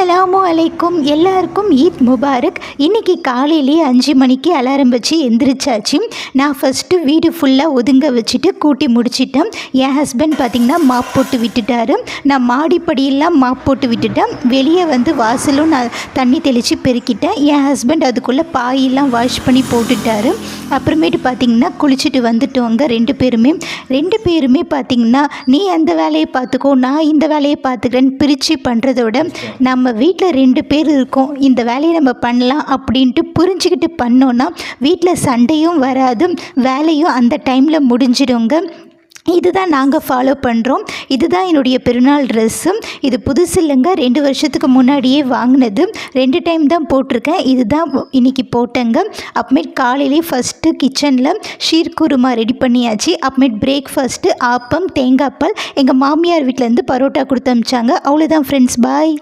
அஸ்ஸலாமு அலைக்கும் எல்லாருக்கும் ஈத் முபாரக். இன்றைக்கி காலையிலேயே அஞ்சு மணிக்கு அலாரம் வச்சு எந்திரிச்சாச்சு. நான் ஃபஸ்ட்டு வீடு ஃபுல்லாக ஒதுங்க வச்சுட்டு கூட்டி முடிச்சிட்டேன். என் ஹஸ்பண்ட் பார்த்திங்கன்னா மாப் போட்டு விட்டுட்டாரு. நான் மாடிப்படியெல்லாம் மாப் போட்டு விட்டுட்டேன். வெளியே வந்து வாசலும் நான் தண்ணி தெளித்து பெருக்கிட்டேன். என் ஹஸ்பண்ட் அதுக்குள்ளே பாயெல்லாம் வாஷ் பண்ணி போட்டுட்டாரு. அப்புறமேட்டு பார்த்திங்கன்னா குளிச்சுட்டு வந்துட்டோங்க ரெண்டு பேருமே. ரெண்டு பேருமே பார்த்திங்கன்னா நீ அந்த வேலையை பார்த்துக்கோ நான் இந்த வேலையை பார்த்துக்கிறேன்னு பிரித்து பண்ணுறதோட நம்ம வீட்டில் ரெண்டு பேர் இருக்கோம். இந்த வேலையை நம்ம பண்ணலாம் அப்படின்ட்டு புரிஞ்சுக்கிட்டு பண்ணோன்னா வீட்டில் சண்டையும் வராது. வேலையும் அந்த டைமில் முடிஞ்சிடுங்க. இதுதான் நாங்கள் ஃபாலோ பண்ணுறோம் இதுதான் என்னுடைய பெருநாள் ட்ரெஸ்ஸும் இது புதுசு இல்லைங்க. ரெண்டு வருஷத்துக்கு முன்னாடியே வாங்கினது. ரெண்டு டைம் தான் போட்டிருக்கேன். இதுதான் இன்னைக்கு போட்டேங்க. அப்புறமேட் காலையிலே ஃபஸ்ட்டு கிச்சனில் ஷீர்குருமா ரெடி பண்ணியாச்சு. அப்புறமேட் பிரேக்ஃபாஸ்ட்டு ஆப்பம் தேங்காய் பால். எங்கள் மாமியார் வீட்டிலேருந்து பரோட்டா கொடுத்து அமிச்சாங்க அவ்வளோதான் ஃப்ரெண்ட்ஸ் பாய்